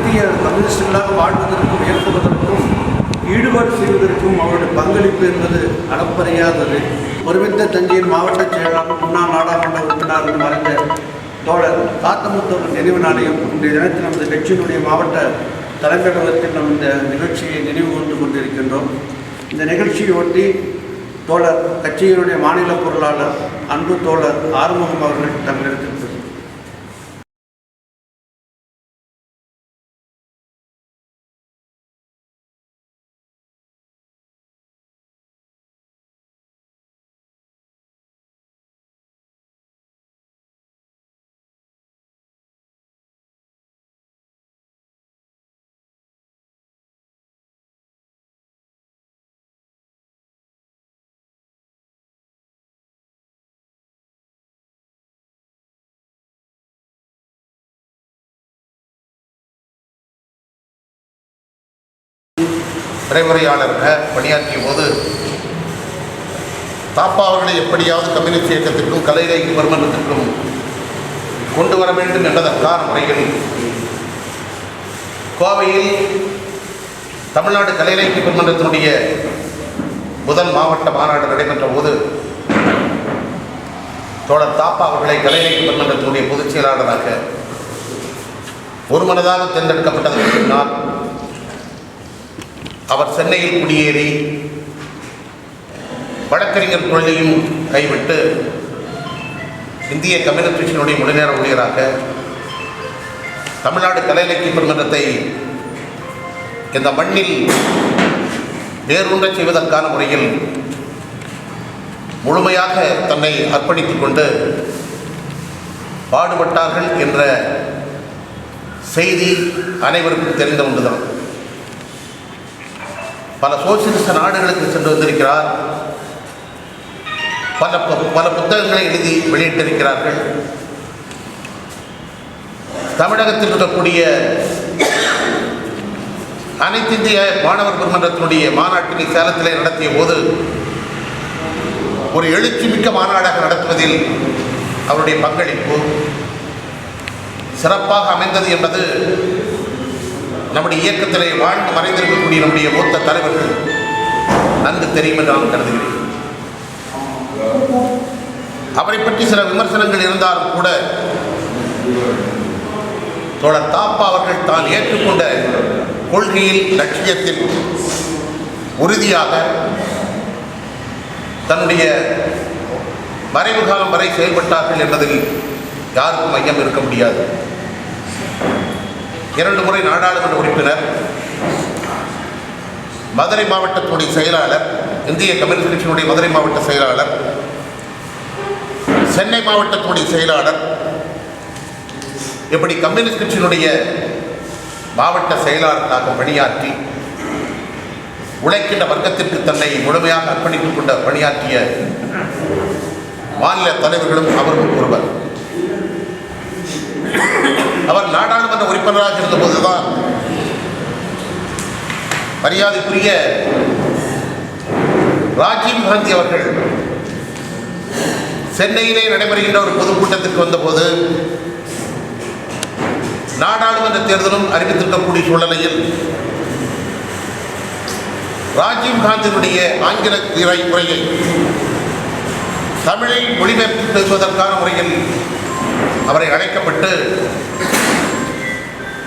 இந்திய கம்யூனிஸ்டுகளாக வாழ்வதற்கும் உயர்த்துவதற்கும் ஈடுபாடு செய்வதற்கும் அவருடைய பங்களிப்பு என்பது அளப்பறையாதது. ஒருமித்த தஞ்சையின் மாவட்ட செயலாளர் முன்னாள் நாடாளுமன்ற உறுப்பினர் மறைந்த தோழர் காத்தமுத்தவர் நினைவு நாளையும் இன்றைய தினத்தில் நமது கட்சியினுடைய மாவட்ட தலைமையகத்தில் நாம் இந்த நிகழ்ச்சியை நினைவு கொண்டு கொண்டிருக்கின்றோம். இந்த நிகழ்ச்சியை ஒட்டி தோழர் கட்சியினுடைய மாநில பொருளாளர் அன்பு தோழர் ஆறுமுகம் அவர்கள் தங்களிடத்தில் பேசுகிறார். பணியாற்றிய போது தாப்பா அவர்களை எப்படியாவது கம்யூனிஸ்ட் இயக்கத்திற்கும் கலை வருமானத்திற்கும் கொண்டு வர வேண்டும் என்பதற்கான முறையில் கோவையில் தமிழ்நாடு கலை இலக்கிய முதல் மாவட்ட மாநாடு நடைபெற்ற போது தோழர் தாப்பா அவர்களை கலை இலக்கிய மன்றத்தினுடைய பொதுச் செயலாளராக ஒருமனதாக தேர்ந்தெடுக்கப்பட்டதற்கு பின்னால் அவர் சென்னையில் குடியேறி வழக்கறிஞர் தொழிலையும் கைவிட்டு இந்திய கம்யூனிஸ்ட் கட்சியினுடைய முழுநேர ஊழியராக தமிழ்நாடு கலை இலக்கிய பெருமன்றத்தை இந்த மண்ணில் வேரூன்றச் செய்வதற்கான முறையில் முழுமையாக தன்னை அர்ப்பணித்துக் கொண்டு பாடுபட்டார்கள் என்ற செய்தி அனைவருக்கும் தெரிந்த ஒன்றுதான். பல சோசியலிச நாடுகளுக்கு சென்று வந்திருக்கிறார். பல பல புத்தகங்களை எழுதி வெளியிட்டிருக்கிறார்கள். தமிழகத்தில் இருக்கக்கூடிய அனைத்து இந்திய மாணவர் பெருமன்றத்தினுடைய மாநாட்டினை சேலத்திலே நடத்திய போது ஒரு எழுச்சி மிக்க மாநாடாக நடத்துவதில் அவருடைய பங்களிப்பு சிறப்பாக அமைந்தது என்பது நம்முடைய இயக்கத்திலே வாழ்ந்து மறைந்திருக்கக்கூடிய நம்முடைய மூத்த தலைவர்கள் நன்கு தெரியும் என்று நான் கருதுகிறேன். அவரை பற்றி சில விமர்சனங்கள் இருந்தாலும் கூட தோழர் தாப்பா அவர்கள் தான் ஏற்றுக்கொண்ட கொள்கையில் லட்சியத்தில் உறுதியாக தன்னுடைய மறைவு காலம் வரை செயல்பட்டார்கள் என்பதில் யாருக்கும் ஐயம் இருக்க முடியாது. இரண்டு முறை நாடாளுமன்ற உறுப்பினர் மதுரை மாவட்டத்துடைய செயலாளர் இந்திய கம்யூனிஸ்ட் கட்சியினுடைய மதுரை மாவட்ட செயலாளர் சென்னை மாவட்டத்துடைய செயலாளர் இப்படி கம்யூனிஸ்ட் கட்சியினுடைய மாவட்ட செயலாளராக பணியாற்றி உழைக்கின்ற வர்க்கத்திற்கு தன்னை முழுமையாக அர்ப்பணித்துக் கொண்ட பணியாற்றிய மாநில தலைவர்களும் அவர்கள் ஒருவர். அவர் நாடாளுமன்ற உறுப்பினராக இருந்தபோதுதான் மரியாதைக்குரிய ராஜீவ் காந்தி அவர்கள் சென்னையிலே நடைபெறுகின்ற ஒரு பொதுக்கூட்டத்திற்கு வந்தபோது நாடாளுமன்ற தேர்தலும் அறிவித்திருக்கக்கூடிய சூழ்நிலையில் ராஜீவ் காந்தியினுடைய ஆங்கில உரை உரையை தமிழை மொழிபெயர்ப்பு பேசுவதற்கான முறையில் அவரை அழைக்கப்பட்டு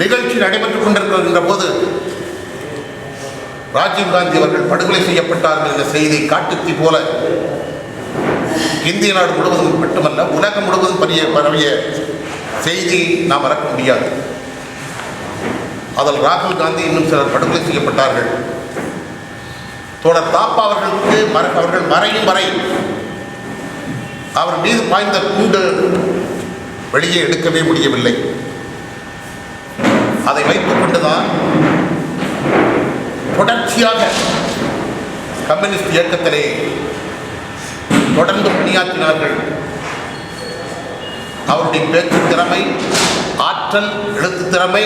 நிகழ்ச்சி நடைபெற்றுக் கொண்டிருக்கின்ற போது ராஜீவ் காந்தி அவர்கள் படுகொலை செய்யப்பட்டார்கள் என்ற செய்தி காட்டுத்தி போல இந்திய நாடு முழுவதும் மட்டுமல்ல உலகம் முழுவதும் பரிய பரவிய செய்தி நாம் மறக்க முடியாது. அதில் ராகுல் காந்தி இன்னும் சிலர் படுகொலை செய்யப்பட்டார்கள். தோழர் தாப்பா அவர்களுக்கு மற அவர்கள் மறையும் வரை அவர் மீது பாய்ந்த கூண்டு வெளியே எடுக்கவே முடியவில்லை. அதை வைத்துக் கொண்டுதான் தொடர்ச்சியாக கம்யூனிஸ்ட் இயக்கத்திலே தொடர்ந்து பணியாற்றினார்கள். அவருடைய பேச்சு திறமை ஆற்றல் எழுத்து திறமை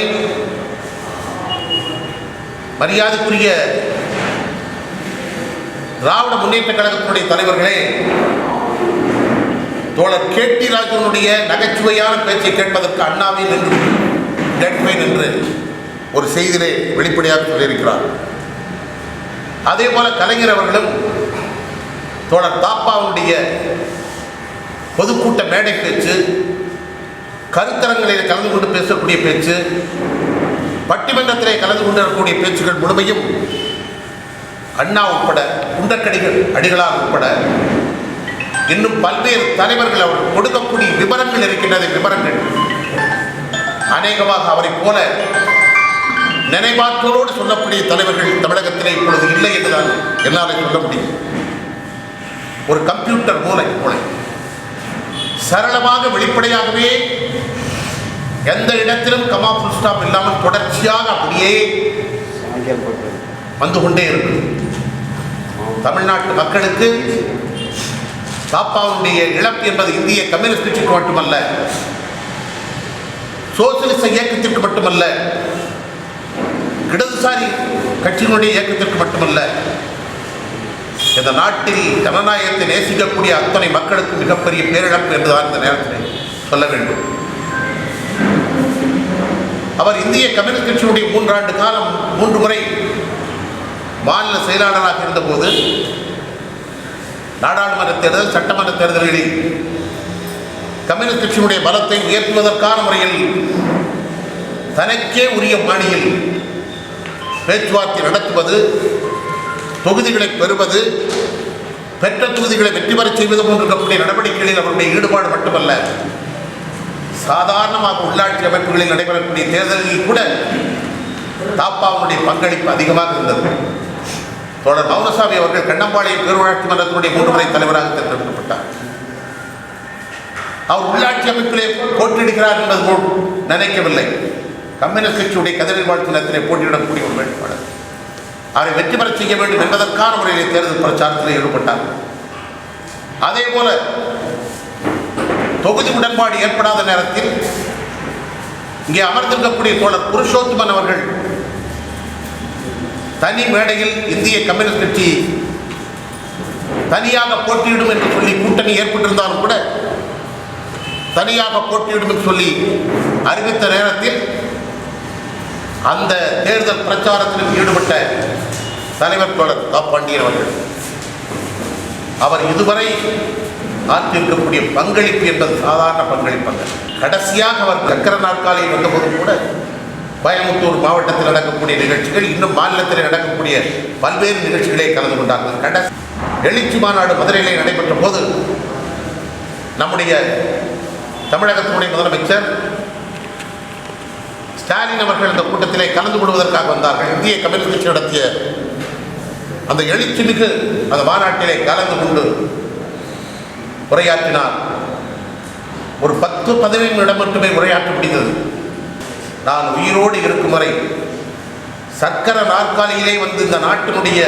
மரியாதைக்குரிய திராவிட முன்னேற்ற கழகத்தினுடைய தலைவர்களே தோழர் கே டி ராஜனுடைய நகைச்சுவையான பேச்சை கேட்பதற்கு அண்ணாவே நின்று கேட்பேன் என்று ஒரு செய்தியிலே வெளிப்படையாக சொல்லியிருக்கிறார். அதே போல கலைஞர் அவர்களும் தோழர் தாப்பாவுடைய பொதுக்கூட்ட மேடை பேச்சு கருத்தரங்களில் கலந்து கொண்டு பேசக்கூடிய பேச்சு பட்டிமன்றத்திலே கலந்து கொண்டிருக்கக்கூடிய பேச்சுகள் முழுமையும் அண்ணா உட்பட குண்டக்கடிகள் அடிகளார் உட்பட இன்னும் பல்வேறு தலைவர்கள் அவர் கொடுக்கக்கூடிய விவரங்கள் இருக்கின்றது விவரங்கள். அநேகமாக அவரைப் போல நினைவாற்றலோடு சொல்லக்கூடிய தலைவர்கள் தமிழகத்திலே இப்பொழுது இல்லை என்றுதான் என்னால் சொல்ல முடியும். ஒரு கம்ப்யூட்டர் மூளை மூளை சரளமாக வெளிப்படையாகவே எந்த இடத்திலும் கமா ஃபுல் ஸ்டாப் இல்லாமல் தொடர்ச்சியாக அப்படியே வந்து கொண்டே இருக்கு தமிழ்நாட்டு மக்களுக்கு பாப்பாவுடைய இழப்பு என்பது இந்திய கம்யூனிஸ்ட் கட்சிக்கு மட்டுமல்ல சோசியலிச இயக்கத்திற்கு மட்டுமல்ல இடதுசாரி கட்சியினுடைய இயக்கத்திற்கு மட்டுமல்ல இந்த நாட்டில் ஜனநாயகத்தை நேசிக்கக்கூடிய அத்தனை மக்களுக்கு மிகப்பெரிய பேரிழப்பு என்றுதான் இந்த நேரத்தில் சொல்ல வேண்டும். அவர் இந்திய கம்யூனிஸ்ட் கட்சியுடைய மூன்றாண்டு காலம் மூன்று முறை மாநில செயலாளராக இருந்தபோது நாடாளுமன்ற தேர்தல் சட்டமன்ற தேர்தல்களில் கம்யூனிஸ்ட் கட்சியினுடைய பலத்தை உயர்த்துவதற்கான முறையில் தனக்கே உரிய பாணியில் பேச்சுவார்த்தை நடத்துவது தொகுதிகளை பெறுவது பெற்ற தொகுதிகளை வெற்றி பெறச் செய்வது போன்றக்கூடிய நடவடிக்கைகளில் அவருடைய ஈடுபாடு மட்டுமல்ல சாதாரணமாக உள்ளாட்சி அமைப்புகளில் நடைபெறக்கூடிய தேர்தலில் கூட தாப்பாவுடைய பங்களிப்பு அதிகமாக இருந்தது. தொடர் மௌனசாமி அவர்கள் கண்ணம்பாளையம் பேரூராட்சி மன்றத்தினுடைய மூன்று முறை தலைவராக தேர்ந்தெடுக்கப்பட்டார். அவர் உள்ளாட்சி அமைப்பிலே போட்டியிடுகிறார் என்பது போல் நினைக்கவில்லை. கம்யூனிஸ்ட் கட்சியுடைய கதிரை வாழ்த்தினத்திலே போட்டியிடக்கூடிய ஒரு வேட்பாளர். அவரை வெற்றி பெற செய்ய வேண்டும் என்பதற்கான முறையிலே தேர்தல் பிரச்சாரத்தில் ஈடுபட்டார். அதே போல தொகுதி உடன்பாடு ஏற்படாத நேரத்தில் இங்கே அமர்ந்திருக்கக்கூடிய தோழர் புருஷோத்தமன் அவர்கள் தனி மேடையில் இந்திய கம்யூனிஸ்ட் கட்சி தனியாக போட்டியிடும் என்று சொல்லி கூட்டணி ஏற்பட்டிருந்தாலும் கூட தனியாக போட்டியிடும் என்று சொல்லி அறிவித்த நேரத்தில் அந்த தேர்தல் பிரச்சாரத்திலும் ஈடுபட்ட தலைவர் தொடர் கா. பாண்டியன் அவர்கள் அவர் இதுவரை ஆற்றிருக்கக்கூடிய பங்களிப்பு என்பது சாதாரண பங்களிப்பு அல்ல. கடைசியாக அவர் சக்கர நாற்காலியில் வந்தபோது கூட கோயம்புத்தூர் மாவட்டத்தில் நடக்கக்கூடிய நிகழ்ச்சிகள் இன்னும் மாநிலத்தில் நடக்கக்கூடிய பல்வேறு நிகழ்ச்சிகளை கலந்து கொண்டார்கள். கடைசி எழுச்சி மாநாடு மதுரையிலே நடைபெற்ற போது நம்முடைய தமிழகத்தினுடைய முதலமைச்சர் ஸ்டாலின் அவர்கள் இந்த கூட்டத்திலே கலந்து கொள்வதற்காக வந்தார்கள். இந்திய கம்யூனிஸ்ட் கட்சி நடத்திய அந்த எழுச்சிமிகு அந்த மாநாட்டிலே கலந்து கொண்டு உரையாற்றினார். ஒரு பத்து பதினைந்து இடம் மட்டுமே உரையாற்ற முடிந்தது நான் உயிரோடு இருக்கும் வரை சக்கர நாற்காலியிலே வந்து இந்த நாட்டினுடைய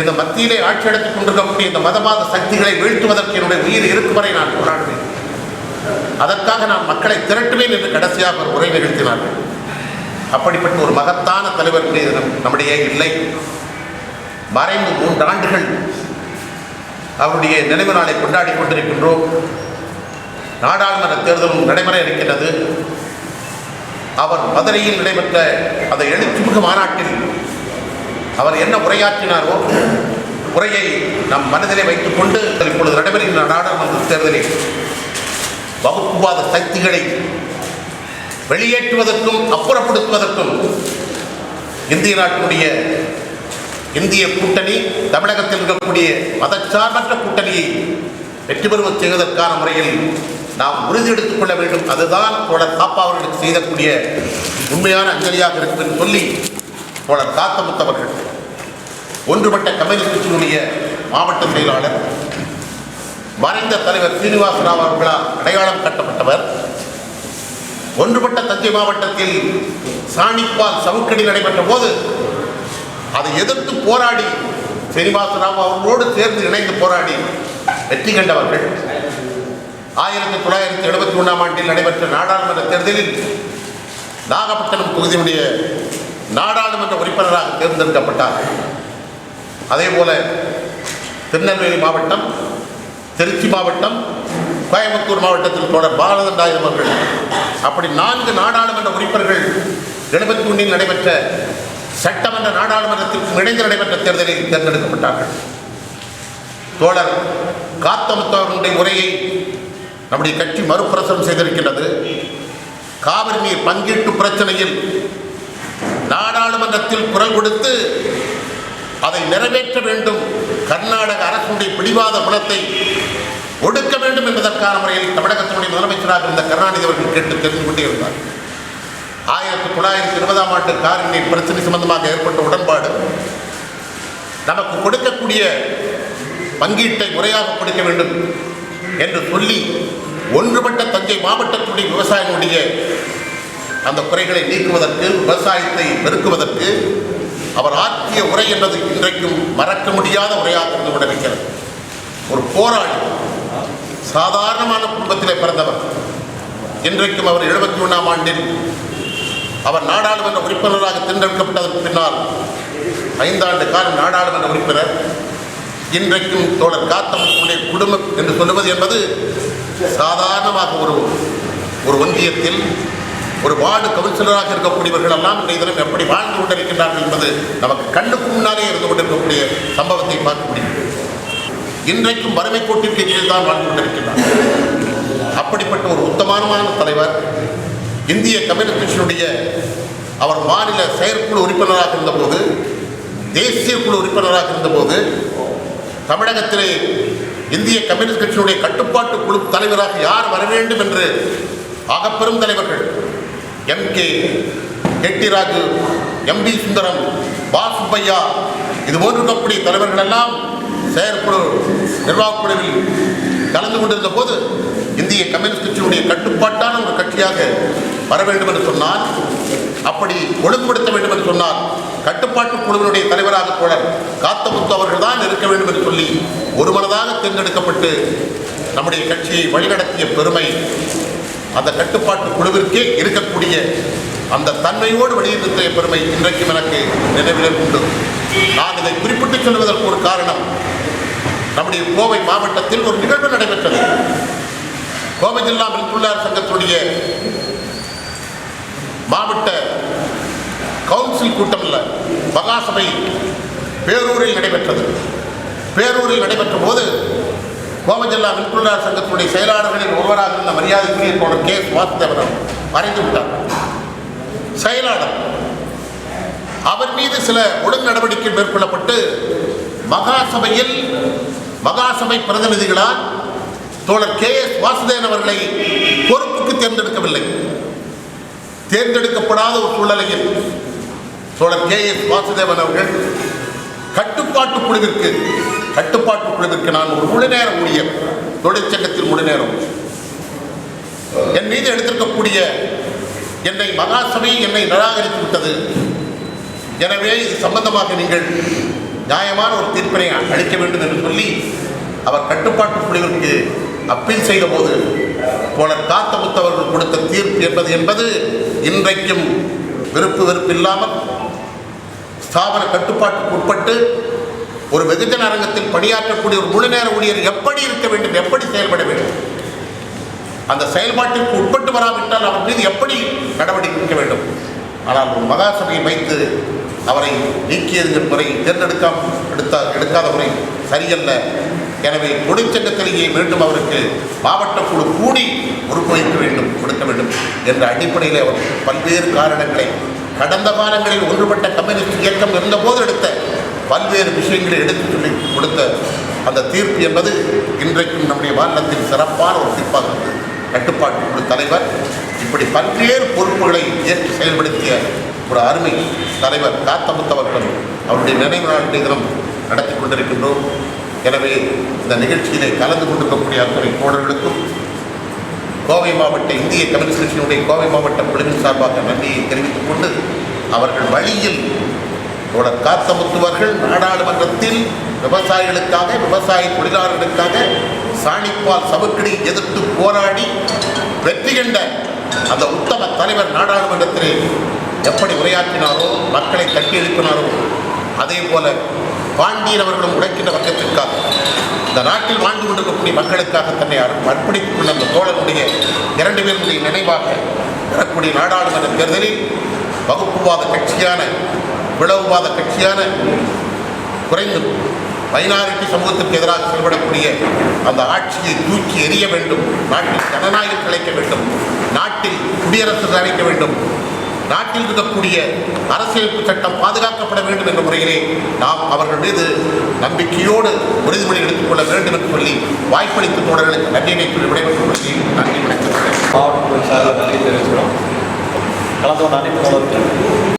இந்த மத்தியிலே ஆட்சி நடத்திக் கொண்டிருக்கக்கூடிய இந்த மதவாத சக்திகளை வீழ்த்துவதற்கு என்னுடைய உயிர் இருக்கும் வரை நான் போராடுவேன். அதற்காக நான் மக்களை திரட்டுவேன் என்று கடைசியாக ஒரு உரை நிகழ்த்தினார்கள் அப்படிப்பட்ட ஒரு மகத்தான தலைவர் நம்முடைய இல்லை. மறைந்து மூன்று ஆண்டுகள் அவருடைய நினைவு நாளை கொண்டாடி கொண்டிருக்கின்றோம். நாடாளுமன்ற தேர்தலும் நடைபெற இருக்கின்றது. அவர் மதுரையில் நடைபெற்ற அந்த எழுச்சிமிகு மாநாட்டில் அவர் என்ன உரையாற்றினாரோ உரையை நம் மனதிலே வைத்துக்கொண்டு இப்பொழுது நடைபெறுகின்ற நாடாளுமன்ற தேர்தலில் வகுப்புவாத சக்திகளை வெளியேற்றுவதற்கும் அப்புறப்படுத்துவதற்கும் இந்திய நாட்டினுடைய இந்திய கூட்டணி தமிழகத்தில் இருக்கக்கூடிய மதச்சார்பற்ற கூட்டணியை வெற்றி பெறுவது செய்வதற்கான முறையில் நாம் உறுதி எடுத்துக் கொள்ள வேண்டும். அதுதான் தோழர் தாப்பா அவர்களுக்கு செய்யக்கூடிய உண்மையான அஞ்சலியாக இருக்கும் என்று சொல்லி தோழர் தாத்தமுத்தவர்கள் ஒன்றுபட்ட கம்யூனிஸ்ட் கட்சியினுடைய மாவட்ட செயலாளர் மறைந்த தலைவர் சீனிவாச ராவ் அவர்களால் அடையாளம் கட்டப்பட்டவர்? ஒன்றுபட்ட தஞ்சை மாவட்டத்தில் சாணிப்பால் சவுக்கடி நடைபெற்ற போது அதை எதிர்த்து போராடி சீனிவாச ராவ் அவர்களோடு சேர்ந்து இணைந்து போராடி வெற்றி கண்டவர்கள். ஆயிரத்தி தொள்ளாயிரத்தி எழுபத்தி ஒன்றாம் ஆண்டில் நடைபெற்ற நாடாளுமன்ற தேர்தலில் நாகப்பட்டினம் தொகுதியினுடைய நாடாளுமன்ற உறுப்பினராக தேர்ந்தெடுக்கப்பட்டார். அதே போல திருநெல்வேலி மாவட்டம் திருச்சி மாவட்டம் கோயம்புத்தூர் மாவட்டத்தில் தொடர் பாலதண்டாயுதம் அவர்கள். அப்படி நான்கு நாடாளுமன்ற உறுப்பினர்கள் எழுபத்தி ஒன்றில் நடைபெற்ற சட்டமன்ற நாடாளுமன்றத்திற்கும் இணைந்து நடைபெற்ற தேர்தலில் தேர்ந்தெடுக்கப்பட்டார்கள். தோழர் காத்தமுத்தவருடைய உரையை நம்முடைய கட்சி மறுபிரசனம் செய்திருக்கின்றது. காவிரி நீர் பங்கீட்டு பிரச்சனையில் நாடாளுமன்றத்தில் குரல் கொடுத்து அதை நிறைவேற்ற வேண்டும். கர்நாடக அரசுடைய பிடிவாத குணத்தை ஒடுக்க வேண்டும் என்பதற்கான முறையில் தமிழகத்தினுடைய முதலமைச்சராக இருந்த கருணாநிதி அவர்கள் கேட்டு தெரிந்து கொண்டே இருந்தார். ஆயிரத்தி தொள்ளாயிரத்தி இருபதாம் ஆண்டு கார் நீர் பிரச்சனை சம்பந்தமாக ஏற்பட்ட உடன்பாடு நமக்கு கொடுக்கக்கூடிய பங்கீட்டை முறையாக கொடுக்க வேண்டும் என்று சொல்லி ஒன்றுபட்ட தஞ்சை மாவட்டத்துடைய விவசாயிகளுடைய அந்த குறைகளை நீக்குவதற்கு விவசாயத்தை பெருக்குவதற்கு அவர் ஆற்றிய உரை என்பது இன்றைக்கும் மறக்க முடியாத உரையாக இருந்து கொண்டிருக்கிறது. ஒரு போராளி சாதாரணமான குடும்பத்திலே பிறந்தவர். இன்றைக்கும் அவர் எழுபத்தி ஒன்றாம் ஆண்டில் அவர் நாடாளுமன்ற உறுப்பினராக தேர்ந்தெடுக்கப்பட்டதற்கு பின்னால் ஐந்தாண்டு காலம் நாடாளுமன்ற உறுப்பினர். இன்றைக்கும் தோழர் காத்தமுடைய குடும்பம் என்று சொல்லுவது என்பது சாதாரணமாக ஒரு ஒரு ஒன்றியத்தில் ஒரு வார்டு கவுன்சிலராக இருக்கக்கூடியவர்கள் எல்லாம் இன்றைய தினம் எப்படி வாழ்ந்து கொண்டிருக்கின்றார்கள் என்பது நமக்கு கண்ணுக்கு முன்னாலே இருந்து கொண்டிருக்கக்கூடிய சம்பவத்தை பார்க்க முடியும். இன்றைக்கும் வறுமை கோட்டிற்கு கீழ் தான் வாழ்ந்து கொண்டிருக்கிறார். அப்படிப்பட்ட ஒரு உத்தமமான தலைவர் இந்திய கம்யூனிஸ்ட் கட்சியினுடைய அவர் மாநில செயற்குழு உறுப்பினராக இருந்தபோது தேசிய குழு உறுப்பினராக இருந்தபோது தமிழகத்திலே இந்திய கம்யூனிஸ்ட் கட்சியினுடைய கட்டுப்பாட்டு குழு தலைவராக யார் வர வேண்டும் என்று ஆகப்பெரும் தலைவர்கள் M K Kettiraju M P Sundaram Basuppaiya இது போன்று இருக்கக்கூடிய தலைவர்கள் எல்லாம் செயற்குழு நிர்வாகக் குழுவில் கலந்து கொண்டிருந்த போது இந்திய கம்யூனிஸ்ட் கட்சியினுடைய கட்டுப்பாட்டான ஒரு கட்சியாக வர வேண்டும் என்று சொன்னால் அப்படி ஒழுங்குபடுத்த வேண்டும் என்று சொன்னால் கட்டுப்பாட்டு குழுவினுடைய தலைவராக தோழர் காத்தமுத்து அவர்கள் தான் இருக்க வேண்டும் என்று சொல்லி ஒரு மனதாக தேர்ந்தெடுக்கப்பட்டு நம்முடைய கட்சியை வழிநடத்திய பெருமை அந்த கட்டுப்பாட்டு குழுவிற்கே இருக்கக்கூடிய அந்த தன்மையோடு வெளியிருந்த பெருமை இன்றைக்கும் எனக்கு நினைவில் உண்டு. நான் இதை குறிப்பிட்டு சொல்வதற்கு ஒரு காரணம். நம்முடைய கோவை மாவட்டத்தில் ஒரு நிகழ்வு நடைபெற்றது. கோவை ஜில்லா மின்துள்ளார் சங்கத்துடைய மாவட்ட கவுன்சில் கூட்டம் இல்ல மகாசபை பேரூரில் நடைபெற்றது. பேரூரில் நடைபெற்ற போது கோவை ஜில்லா மின்துள்ளார் சங்கத்துடைய செயலாளர்களில் ஒருவராக இருந்த மரியாதைக்குரிய தோழர் கே வாசுதேவன் மறைந்து விட்டார். செயலாளர். அவர் மீது சில ஒழுங்கு நடவடிக்கை மேற்கொள்ளப்பட்டு மகாசபையில் மகாசபை பிரதிநிதிகளால் தோழர் கே எஸ் வாசுதேவன் அவர்களை பொறுப்புக்கு தேர்ந்தெடுக்கவில்லை. தேர்ந்தெடுக்கப்படாத ஒரு சூழ்நிலையில் தோழர் கே எஸ் வாசுதேவன் அவர்கள் கட்டுப்பாட்டு குழுவிற்கு கட்டுப்பாட்டு குழுவிற்கு நான் ஒரு முழு நேர ஊழியர். தொழிற்சங்கத்தில் முழு நேரம் என் மீது எடுத்திருக்கக்கூடிய என்னை மகாசபை என்னை நிராகரித்து விட்டது. எனவே இது சம்பந்தமாக நீங்கள் நியாயமான ஒரு தீர்ப்பினை அளிக்க வேண்டும் என்று சொல்லி அவர் கட்டுப்பாட்டு புலிகளுக்கு அப்பீல் செய்த போது போலர் காத்தமுத்தவர்கள் கொடுத்த தீர்ப்பு என்பது என்பது இன்றைக்கும் விருப்பு வெறுப்பு இல்லாமல் ஸ்தாபன கட்டுப்பாட்டுக்கு உட்பட்டு ஒரு வெகுஜன அரங்கத்தில் பணியாற்றக்கூடிய ஒரு முழு நேர ஊழியர் எப்படி இருக்க வேண்டும் எப்படி செயல்பட வேண்டும்? அந்த செயல்பாட்டிற்கு உட்பட்டு வராவிட்டால் அவர் மீது எப்படி நடவடிக்கை எடுக்க வேண்டும்? ஆனால் ஒரு மகாசபையை வைத்து அவரை நீக்கியது முறை தேர்ந்தெடுக்காம எடுத்த எடுக்காத முறை சரியல்ல. எனவே தொழிற்சங்கத்திலேயே மீண்டும் அவருக்கு மாவட்ட குழு கூடி பொறுப்பு வைக்க வேண்டும் கொடுக்க வேண்டும் என்ற அடிப்படையில் அவர் பல்வேறு காரணங்களை கடந்த காலங்களில் ஒன்றுபட்ட கம்யூனிஸ்ட் இயக்கம் இருந்தபோது எடுத்த பல்வேறு விஷயங்களை எடுத்து சொல்லி கொடுத்த அந்த தீர்ப்பு என்பது இன்றைக்கும் நம்முடைய மாநிலத்தில் சிறப்பான ஒரு தீர்ப்பாக இருக்கிறது கட்டுப்பாட்டு குழு தலைவர் இப்படி பல்வேறு பொறுப்புகளை ஏற்று செயல்படுத்திய ஒரு அருமை தலைவர் காத்தமுத்தவர்களும் அவருடைய நினைவு நாள் தினம் நடத்தி கொண்டிருக்கின்றோம். எனவே இந்த நிகழ்ச்சியிலே கலந்து கொண்டிருக்கக்கூடிய அத்துறை தோழர்களுக்கும் கோவை மாவட்ட இந்திய கம்யூனிஸ்ட் கட்சியினுடைய கோவை மாவட்ட குழுவின் சார்பாக நன்றியை தெரிவித்துக் கொண்டு அவர்கள் வழியில் தோழர் காத்தமுத்துவர்கள் நாடாளுமன்றத்தில் விவசாயிகளுக்காக விவசாய தொழிலாளர்களுக்காக சாணிப்பால் சவுக்கடி எதிர்த்து போராடி வெற்றி கண்ட அந்த உத்தம தலைவர் நாடாளுமன்றத்திலே எப்படி உரையாற்றினாரோ மக்களை தட்டி எழுப்பினாரோ அதே போல பாண்டியன் அவர்களும் உழைக்கின்ற பக்கத்திற்காக இந்த நாட்டில் வாழ்ந்து கொண்டிருக்கக்கூடிய மக்களுக்காக தன்னை அர்ப்பணித்துக் கொண்ட அந்த தோழனுடைய இரண்டு பேருடைய நினைவாக வரக்கூடிய நாடாளுமன்ற தேர்தலில் வகுப்புவாத கட்சியான பிளவுவாத கட்சியான குறைந்து மைனாரிட்டி சமூகத்திற்கு எதிராக செயல்படக்கூடிய அந்த ஆட்சியை தூக்கி எறிய வேண்டும் நாட்டில் ஜனநாயகம் கிடைக்க வேண்டும் நாட்டில் குடியரசு அழைக்க வேண்டும் நாட்டில் இருக்கக்கூடிய அரசியலமைப்பு சட்டம் பாதுகாக்கப்பட வேண்டும் என்ற முறையிலே நாம் அவர்கள் மீது நம்பிக்கையோடு உறுதிமொழி எடுத்துக்கொள்ள வேண்டும் என்று சொல்லி வாய்ப்பளித்த தோழர்களுக்கு நன்றியை சொல்லி விடைபெற்ற நன்றி வணக்கம். மாவட்ட சார்பில் நன்றி கலந்து கொண்ட அனைத்து